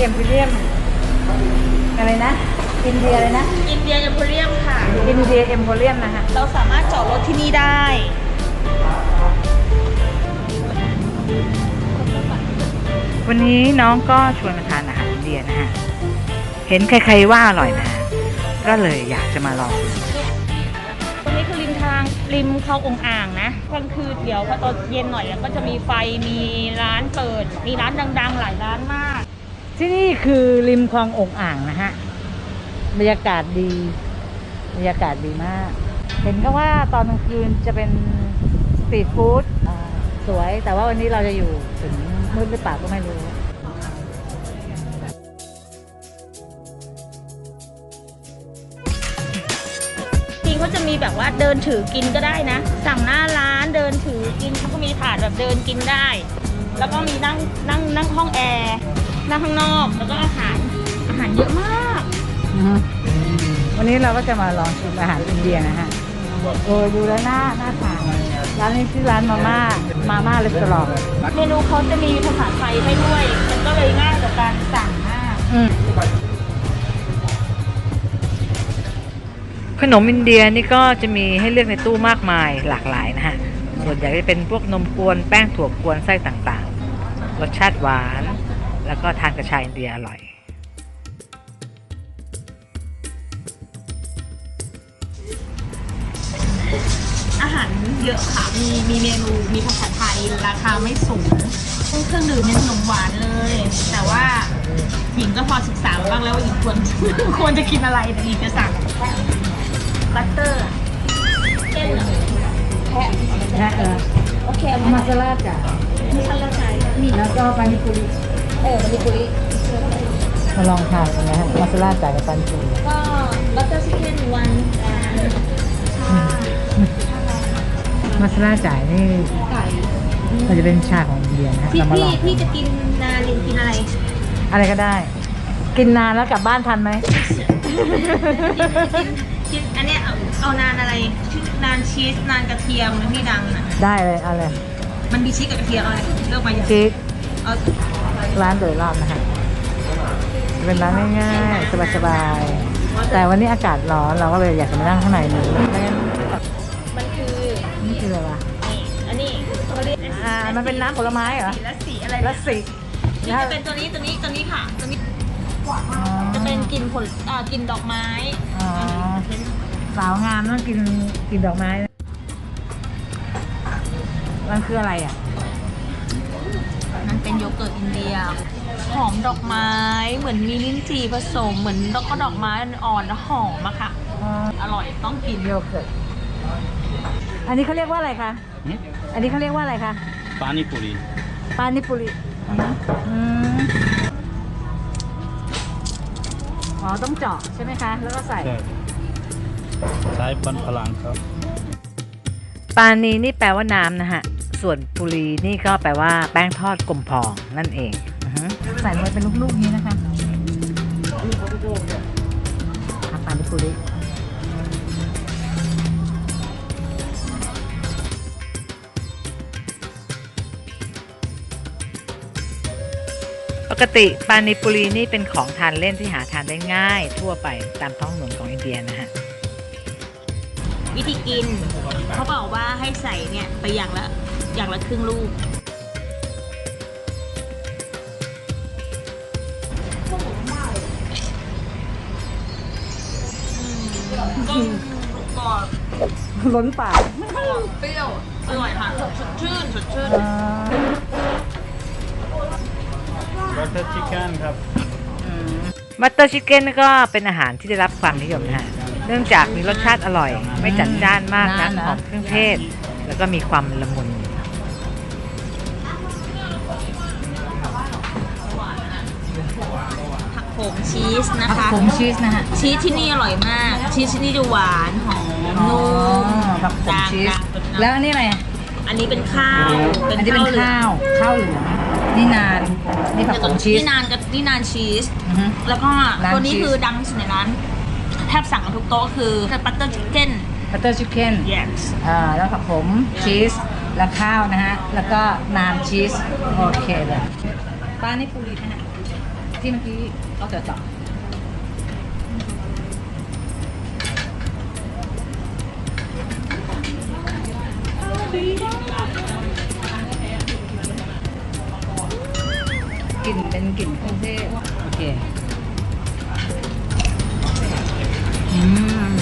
ลียมพิเลียมอะไรนะ อินเดียเลยนะ อินเดียเอ็มโพเรียมค่ะ อินเดียเอ็มโพเรียมนะคะเราสามารถจอดรถที่นี่ได้ วันนี้น้องก็ชวนมาทานอาหารอินเดียนะคะเห็นใครๆว่าอร่อยนะ ก็เลยอยากจะมาลองดูตรงนี้คือริมทางริมเขาองอ่างนะกลางคืนเดี๋ยวพอตอนเย็นหน่อยก็จะมีไฟมีร้านเปิด มีร้านดัง ๆ หลายร้านมาก ที่นี่คือริมคลององอ่างนะฮะ บรรยากาศดี บรรยากาศดีมาก เห็นก็ว่าตอนกลางคืนจะเป็นสตรีทฟู้ดสวย แต่ว่าวันนี้เราจะอยู่ถึงมืดหรือเปล่าก็ไม่รู้จริงเขาจะมีแบบว่าเดินถือกินก็ได้นะ สั่งหน้าร้านเดินถือกินเขาก็มีถาดแบบเดินกินได้ แล้วก็มีนั่งนั่งนั่งห้องแอร์ นั่งข้างนอกแล้วก็อาหารอาหารเยอะมาก อือฮึวันนี้เราก็จะมาลองชิมอาหารอินเดียนะฮะโอ้ยดูแล้วน่าน่าทานร้านนี้ชื่อร้านมาม่ามาม่ารีสอร์ทเมนูเขาจะมีภาษาไทยให้ด้วย มันก็เลยง่ายต่อการสั่งมากอืมขนมอินเดียนี่ก็จะมีให้เลือกในตู้มากมายหลากหลายนะฮะ ส่วนใหญ่จะเป็นพวกนมกวนแป้งถั่วกวนไส้ต่างๆ รสชาติหวาน แล้วก็ทานกระชายอินเดียอร่อยอาหารเยอะค่ะ มีมีเมนู มีภาษาไทย ราคาไม่สูงเครื่องดื่มเป็นขนมหวานเลย แต่ว่าหญิงก็พอศึกษามาบ้างแล้วว่าหญิงควร ควรจะกินอะไรแต่หญิงจะสั่งบัตเตอร์เส้นเหรอแพะนะเออโอเคมาซาลาจ้ะไม่ใช่ละใจมีแล้วก็ปานิปุริ เออมันมีปุริมาลองทานกันนะฮะมาซาลาจ่ายกับปานิปุริก็บัตเตอร์ชิคเก้นวันมาซาลาจ่ายนี่ไก่มันจะเป็นชาของอินเดียนะฮะที่เรามาลพี่องพี่จะกินนาลินกินอะไรอะไรก็ได้ กินนานแล้วกลับบ้านทันไหม กินกินอันเนี้ยเอาเอานานอะไรชื่อนานชีสนานกระเทียมนะพี่ดังอะได้เลยเอาเลยมันมีชีสกับกระเทียมเอาอะไรเลือกมาอย่างชีสเอา ร้านโดยรอบนะฮะเป็นร้านง่ายๆ สบายๆ แต่วันนี้อากาศร้อนเราก็เลยอยากจะมานั่งข้างในนี้เล่นมันคือนี่คืออะไรวะนี่อันนี้เขาเรียกอ่ามันเป็นน้ำผลไม้เหรอสีและสีอะไรและสีนี่จะเป็นตัวนี้ตัวนี้ตัวนี้ค่ะตัวนี้อ๋อจะเป็นกลิ่นผลอ่ากลิ่นดอกไม้อ๋อสาวงามต้องกินกินดอกไม้นะมันคืออะไรอะ นั่นเป็นโยเกิร์ตอินเดีย หอมดอกไม้ เหมือนมีลิ้นจี่ผสม เหมือนแล้วก็ดอกไม้อ่อนแล้วหอมอะค่ะ อร่อยต้องกินโยเกิร์ต อันนี้เขาเรียกว่าอะไรคะ อันนี้เขาเรียกว่าอะไรคะ ปานิปุรีปานิปุรีอ๋อ ต้องเจาะใช่ไหมคะ แล้วก็ใส่ ใช้บรรพลังครับ ปานีนี่แปลว่าน้ำนะฮะ ส่วนปุรีนี่ก็แปลว่าแป้งทอดกลมพองนั่นเองอือฮึใส่ลงไปเป็นลูกๆนี้นะคะอะปานิปุริปกติปานิปุรีนี่เป็นของทานเล่นที่หาทานได้ง่าย ทั่วไปตามท้องถนนของอินเดียนะฮะ วิธีกินเขาบอกว่าให้ใส่เนี่ยไปอย่างละ อย่างละครึ่งลูกก็กรอบล้นปากเปรี้ยว อร่อยค่ะสดชื่นสดชื่น บัตเตอร์ชิคเก้นครับบัตเตอร์ชิคเก้นก็เป็นอาหารที่ได้รับความนิยมนะฮะเนื่องจากมีรสชาติอร่อย ไม่จัดจ้านมากนักหอมเครื่องเทศ แล้วก็มีความละมุน มชีสนะคะผมชีสนะฮะ ชีสที่นี่อร่อยมาก ชีสที่นี่จะหวานหอมนุ่มผักผมชีสดังๆแล้วอันนี้อะไร อันนี้เป็นข้าวอันนี้เป็นหลืองข้าว ข้าวเหลือง นี่นาน นี่ผักผมชีสนี่นานกับนี่นานชีส อือฮึ แล้วก็นานตัวนี้ชีส คือดังสุดในร้านแทบสั่งกันทุกโต๊ะคือบัตเตอร์ชิคเก้น บัตเตอร์ชิคเก้น yes อ่าแล้วผักผมชีส แล้วข้าวนะฮะ แล้วก็นานชีส โอเคเลยป้านี่ปูรีนะฮะที่เมื่อกี้ ก็จะจับกลิ่นเป็นกลิ่นเครื่องเทศโอเคม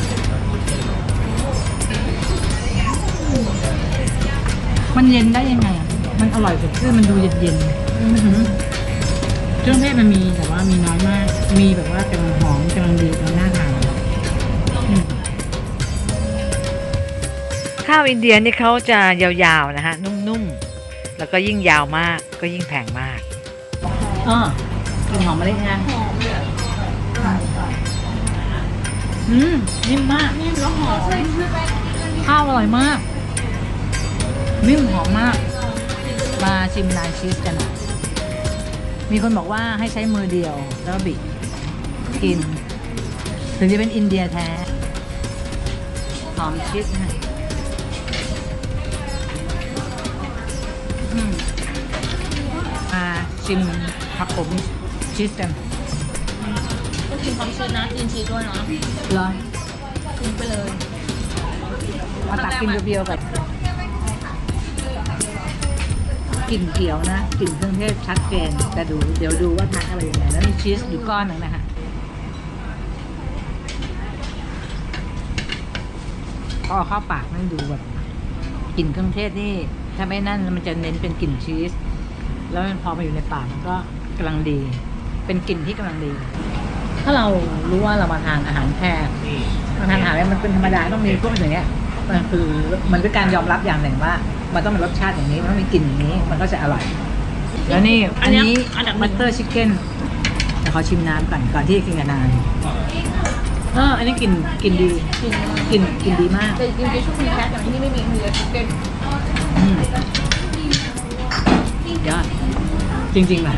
มันเย็นได้ยังไง มันอร่อยสดชื่นมันดูเย็นเย็น เครื่องเทศมันมีแต่ว่ามีน้อยมาก มีแบบว่ากำลังหอมกำลังดีกำลังน่าทานอืมข้าวอินเดียนี่เขาจะยาวๆนะฮะนุ่มๆ แล้วก็ยิ่งยาวมากก็ยิ่งแพงมากอ๋อกลิ่นหอมมะลินะหอมเลยอะอืมนิ่มมากนิ่มแล้วหอมข้าวอร่อยมาก นิ่มหอมมาก มาชิมนานชีสกันหน่อย มีคนบอกว่าให้ใช้มือเดียวแล้วก็บิดกิน ถึงจะเป็นอินเดียแท้หอมชีสนะฮะอืมมาชิมผักผมชีสกันต้องกินความชื้นนะกินชีสด้วยเนาะเหรอกินไปเลย มาตักกินเบียวๆกับ กลิ่นเขียวนะกลิ่นเครื่องเทศชัดเจนแต่ดูเดี๋ยวดูว่าทานอะไรยังไงแล้วมีชีสอยู่ก้อนหนึ่งนะคะพอเอาเข้าปากนั่นดูแบบกลิ่นเครื่องเทศนี่ถ้าไม่นั่นมันจะเน้นเป็นกลิ่นชีส แล้วพอมาอยู่ในปากมันก็กำลังดี เป็นกลิ่นที่กำลังดี ถ้าเรารู้ว่าเรามาทานอาหารแพทย์มาทานอาหารแล้วมันเป็นธรรมดาต้องมีพวกอย่างเงี้ยมันคือมันเป็นการยอมรับอย่างหนึ่งว่า มันต้องมีรสชาติอย่างนี้ มันต้องมีกลิ่นอย่างนี้ มันก็จะอร่อย แล้วนี่ อันนี้บัตเตอร์ชิคเก้นแต่ขอชิมน้ำก่อนก่อนที่จะกินกับนานเอออันนี้กลิ่นกลิ่นดีกลิ่นกลิ่นดีมาก แต่จริงๆช่วงนี้แคทอย่างที่นี่ไม่มีมีแต่ชิคเก้นอืมยอดจริงๆว่ะ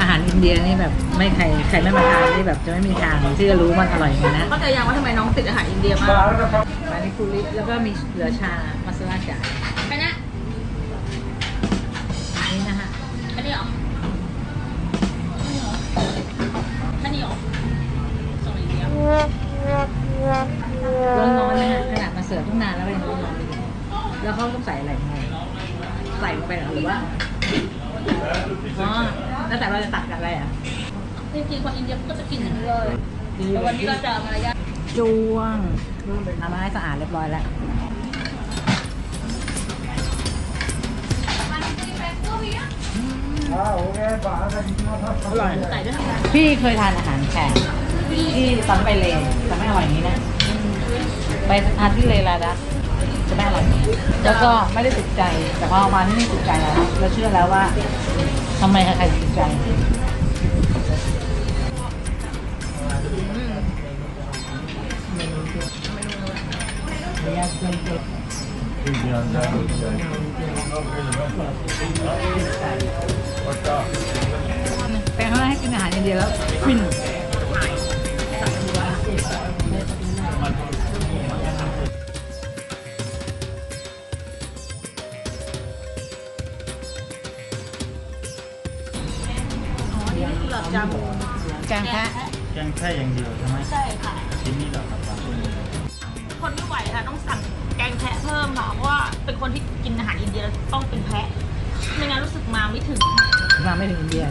อาหารอินเดียนี่แบบไม่ใครใครไม่มาทานนี่แบบจะไม่มีทางที่จะรู้มันอร่อยอย่างนี้นะเข้าใจยังว่าทำไมน้องติดอาหารอินเดียมากมานิคุริแล้วก็มีเหลือชา มาสลาจ่าไปนะอันนี้นะฮะอันนี้เหรออันนี้เหรอส่งอินเดียร้อนๆนะฮะขนาดมาเสิร์ฟตั้งนานแล้วก็ยังร้อนๆอยู่แล้วเขาต้องใส่อะไรไงใส่ลงไปเหรอหรือว่าอ๋อแล้วแต่เราจะตักกับอะไรอะจริงๆคนอินเดียก็จะกินอย่างนี้เลยแต่วันนี้เราจะมารยาทจ้วงทำมาให้สะอาดเรียบร้อยแล้ว ร่อยใส่ด้วยทำไมพี่เคยทานอาหารแขกที่ตอนไปเลแต่ไม่อร่อยอย่างนี้นะไปทานที่เลลาดักจะไม่อร่อยอย่างนี้แล้วก็ไม่ได้ติดใจ แต่พอมาที่นี่ติดใจแล้วแล้วเชื่อแล้วว่าทำไมใครๆติดใจเดียแล้วฟินอ๋อนี่คือหลอดจาบูแกงแพะแกงแค่อย่างเดียวใช่ไหมใช่ค่ะชิ้นนี้เหรอครับคนไม่ไหวค่ะต้องสั่งแกงแพะเพิ่มค่ะเพราะว่าเป็นคนที่กินอาหารอินเดียแล้วต้องเป็นแพะไม่งั้นรู้สึกมาไม่ถึง มาไม่ถึงอินเดีย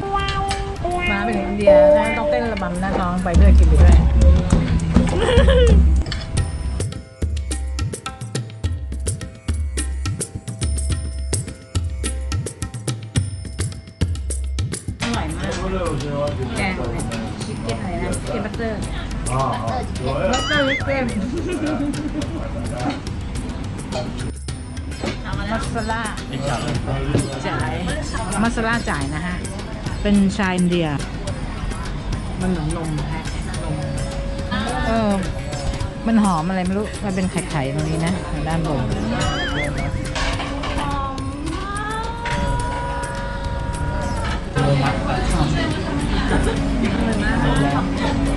มาไม่ถึงอินเดียแล้วต้องเต้นระบำหน้าท้องไปด้วยกินไปด้วยอร่อยมากแกงอะไรชิคเก้นอะไรนะชิคเก้นบัตเตอร์บัตเตอร์ชิคเก้นเอามาแล้มัวสลาไอ้จับจ่ายมัสลาจ่ายนะฮะ เป็นชาอินเดีย มันเหมือนนมแพะนมเออ มันหอมอะไรไม่รู้ มันเป็นไข่ๆตรงนี้นะทางด้านบนหอมมาก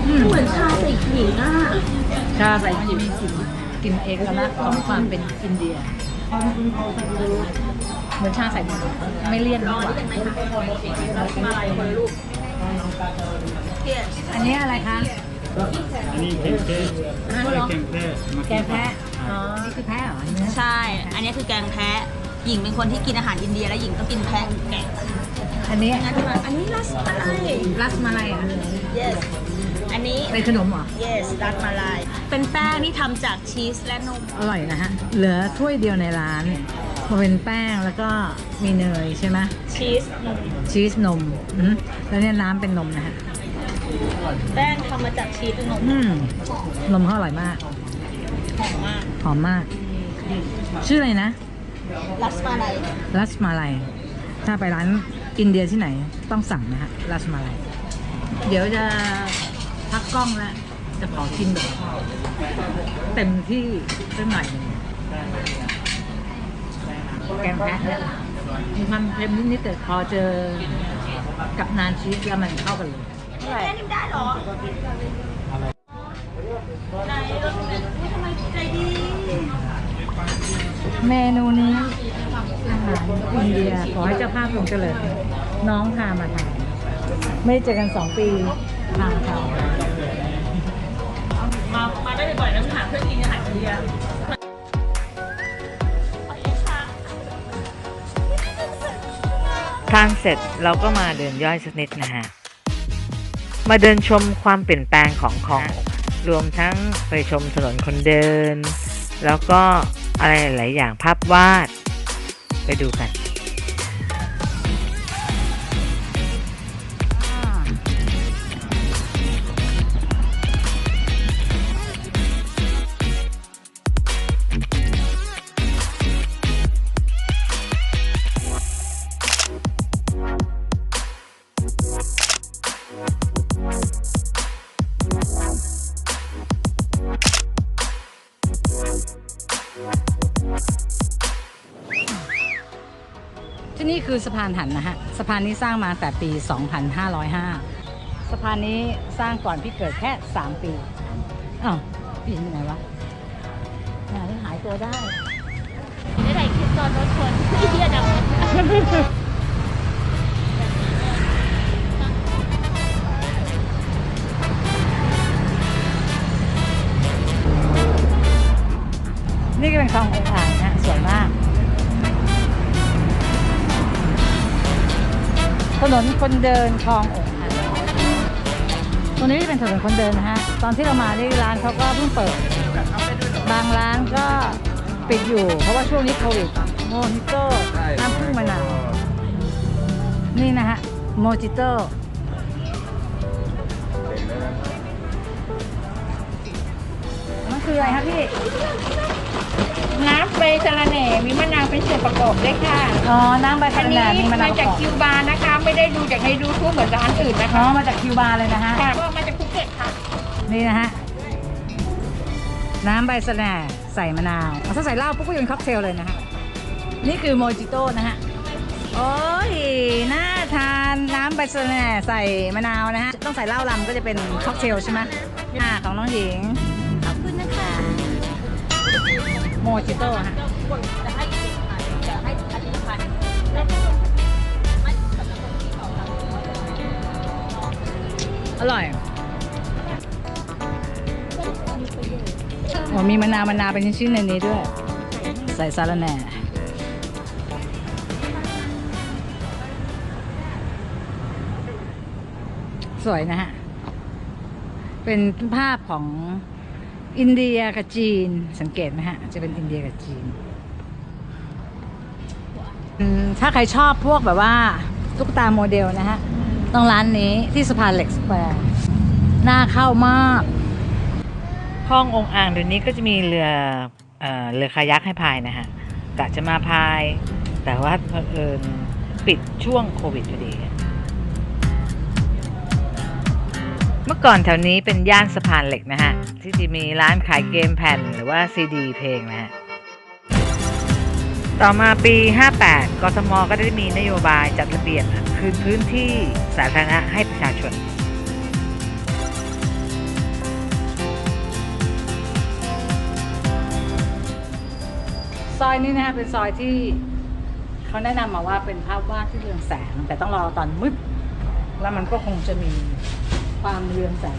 อืมเหมือนชาใส่ขิงอะชาใส่กิมกลิ่นกลิ่นเอกลักษณ์ของความเป็นอินเดีย เหมือนชาใส่นมไม่เลี่ยนอ๋มาอกว่านี่เป็นไหมคะมาลายคนละลูกเกียรติอันนี้อะไรคะ อันนี้แกงแค่อะไอ้แกงแค่มาแกงแพะอ๋อนี่คือแพะเหรออันนี้ใช่ไออันนี้คือแกงแพะหญิงเป็นคนที่กินอาหารอินเดียและหญิงก็กินแพะแกะอันนี้งั้นที่มาอันนี้รัสมาลายรัสมาลัยอะ yes อันนี้เป็นขนมเหรอ yes รัสมาลาย เป็นแป้งที่ทำจากชีสและนม อร่อยนะฮะ เหลือถ้วยเดียวในร้าน มันเป็นแป้งแล้วก็มีเนยใช่ไหมชีสนมชีสนมอืมแล้วเนี่ยน้ำเป็นนมนะฮะแป้งทำมาจากชีสและนมอืมนมเขาอร่อยมาก หอมมาก หอมมาก ชื่ออะไรนะรัสมาลายรัสมาลัยถ้าไปร้านอินเดียที่ไหนต้องสั่งนะฮะรัสมาลัยเดี๋ยวจะพักกล้องแล้วจะขอกินแบบเต็มที่สักหน่อยหนึ่ง แกงแพะเนี่ยมีความเค็มนิดๆแต่พอเจอกับนานชีสแล้วมันเข้ากันเลยแค่นี้ได้เหรอไหนรถเมล์ทำไมใจดี เมนูนี้อาหารอินเดียขอให้เจ้าภาพลงเจริญน้องพามาทานไม่ได้เจอกันสองปีพามาทานมา มาได้บ่อยๆนะหาเพื่อนกินอาหารอินเดียานเสร็จเราก็มาเดินย่อยสักนิดนะฮะ มาเดินชมความเปลี่ยนแปลงของของรวมทั้งไปชมถนนคนเดิน แล้วก็อะไรหลายอย่างภาพวาด ไปดูกัน คือสะพานหันนะฮะสะพานนี้สร้างมาแต่ปี 2505 สะพานนี้สร้างก่อนพี่เกิดแค่ 3 ปีอ้าวพี่หญิงอยู่ไหนวะไหนหายตัวได้ได้ไหนคลิปตอนรถชน คนเดินคลององอ่างตรงนี้เป็นถนนคนเดินนะฮะ ตอนที่เรามาที่ร้านเขาก็เพิ่งเปิด บางร้านก็ปิดอยู่ เพราะว่าช่วงนี้โควิดโมจิโต้น้ำพึ่งมะนาวนี่นะฮะ โมจิโต้มันคืออะไรครับพี่ น้ำใบสะระแหน่มีมะนาวเป็นส่วนประกอบด้วยค่ะอ๋อ น้ำใบอัคะนนี้แนนมีมะนาวมาจากคิวบาร์นะคะ ไม่ได้ดูจากในดูทูบเหมือนร้านอื่นนะอ๋อ คะมาจากคิวบาร์เลยนะฮะ ค่ะก็มาจากภูเก็ตค่ะ นี่นะฮะ น้ำใบสะแหน่ใส่มะนาวเอาถ้าใส่เหล้าปุ๊บก็เป็นค็อกเทลเลยนะฮะ นี่คือโมจิโต้นะฮะ โอ้ย น่าทานน้ำใบสะแหน่ใส่มะนาวนะฮะ ต้องใส่เหล้าลำก็จะเป็นค็อกเทลใช่ไหมอ่าของน้องหญิง ขอบคุณนะคะ โมจิโต้ฮะจะให้อีกพันจะให้อาทิตย์ละพันอร่อยโอ๋อมีมะนาวมะนาวเป็นชิ้นๆในนี้ด้วย ใส่สาระแหน่สวยนะฮะ เป็นภาพของ อินเดียกับจีนสังเกตไหมฮะ จะเป็นอินเดียกับจีนอืมถ้าใครชอบพวกแบบว่าตุ๊กตาโมเดลนะฮะ ต้องร้านนี้ที่สะพานเหล็กสแควร์น่าเข้ามากห้ององค์อ่างเดี๋ยวนี้ก็จะมีเรือเอ่อเรือคายักให้พายนะฮะกะจะมาพาย แต่ว่าเผอิญปิดช่วงโควิดพอดี มื่อก่อนแถวนี้เป็นย่านสะพานเหล็กนะฮะ ที่จะมีร้านขายเกมแผ่นหรือว่าซีดีเพลงนะฮะ ต่อมาปี 58 กทม ก็ได้มีนโยบายจัดระเบียบคืนพื้นที่สาธารณะให้ประชาชนซอยนี้นะฮะเป็นซอยที่เขาแนะนำมาว่าเป็นภาพวาดที่เรืองแสง แต่ต้องรอตอนมืดแล้วมันก็คงจะมี ความเรืองแสง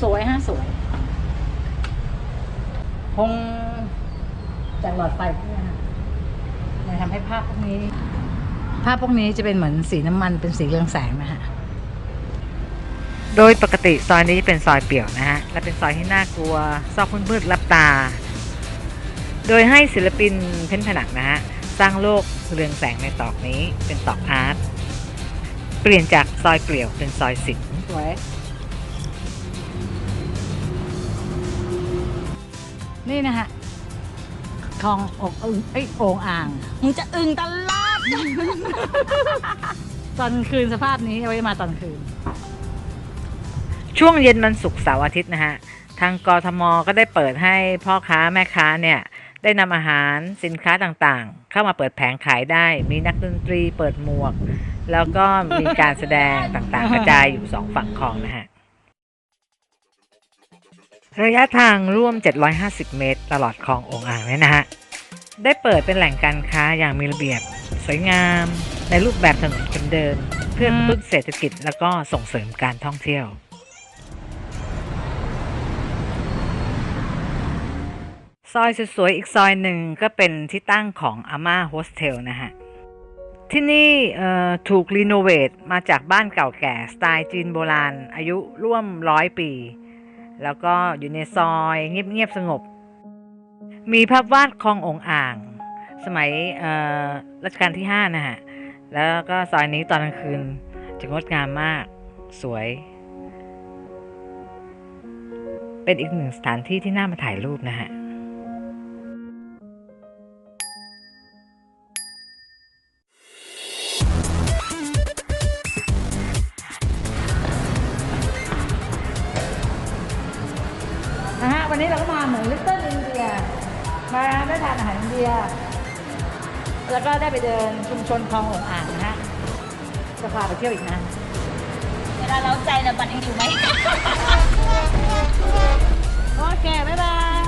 สวยฮะสวยคงจากหลอดไฟพวกเนี้ฮะมันทำให้ภาพพวกนี้ ภาพพวกนี้จะเป็นเหมือนสีน้ำมันเป็นสีเรืองแสงนะฮะโดยปกติซอยนี้เป็นซอยเปี่ยวนะฮะ และเป็นซอยที่น่ากลัว ซอกมืดๆรับตา โดยให้ศิลปินเพ้นผนังนะฮะ สร้างโลกเรืองแสงในตอกนี้เป็นตอกอาร์ต เปลี่ยนจากซอยเปลี่ยวเป็นซอยสิงส วย นี่นะฮะคลองอกอึงเอ้ยโอ่งอ่างมึงจะอึงตลอด ตอนคืนสภาพนี้เอาไว้มาตอนคืน ช่วงเย็นวันศุกร์เสาร์อาทิตย์นะฮะ ทางกทมก็ได้เปิดให้พ่อค้าแม่ค้าเนี่ย ได้นำอาหารสินค้าต่างๆ เข้ามาเปิดแผงขายได้ มีนักดนตรีเปิดหมวก แล้วก็มีการแสดงต่างๆ กระจายอยู่สองฝั่งคลองนะฮะ ระยะทางร่วม 750 เมตร ตลอดคลององอ่างเนี่ยนะฮะ ได้เปิดเป็นแหล่งการค้าอย่างมีระเบียบ สวยงาม ในรูปแบบถนนคนเดินเพื่อกระตุ้นเศรษฐกิจแล้วก็ส่งเสริมการท่องเที่ยวซอยสวยๆอีกซอยหนึ่งก็เป็นที่ตั้งของอาม่าโฮสเทลนะฮะ ที่นี่ถูกรีโนเวทมาจากบ้านเก่าแก่ สไตล์จีนโบราณ อายุร่วมร้อยปี แล้วก็อยู่ในซอยเงียบๆสงบ มีภาพวาดคลององอ่าง สมัยรัชกาลที่ 5 นะฮะ แล้วก็ซอยนี้ตอนกลางคืนจะงดงามมากสวย เป็นอีกหนึ่งสถานที่ที่น่ามาถ่ายรูปนะฮะ นะฮะวันนี้เราก็มาเหมือนลิตเติ้ลอินเดียมาได้ทานอาหารอินเดีย แล้วก็ได้ไปเดินชุมชนคลององอ่างนะฮะจะพาไปเที่ยวอีกนะ เวลาเราใจนะบัตรยังอยู่ไหม โอเค บ๊ายบาย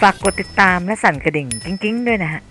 ฝากกดติดตามและสั่นกระดิ่งกิ้งๆ ด้วยนะฮะ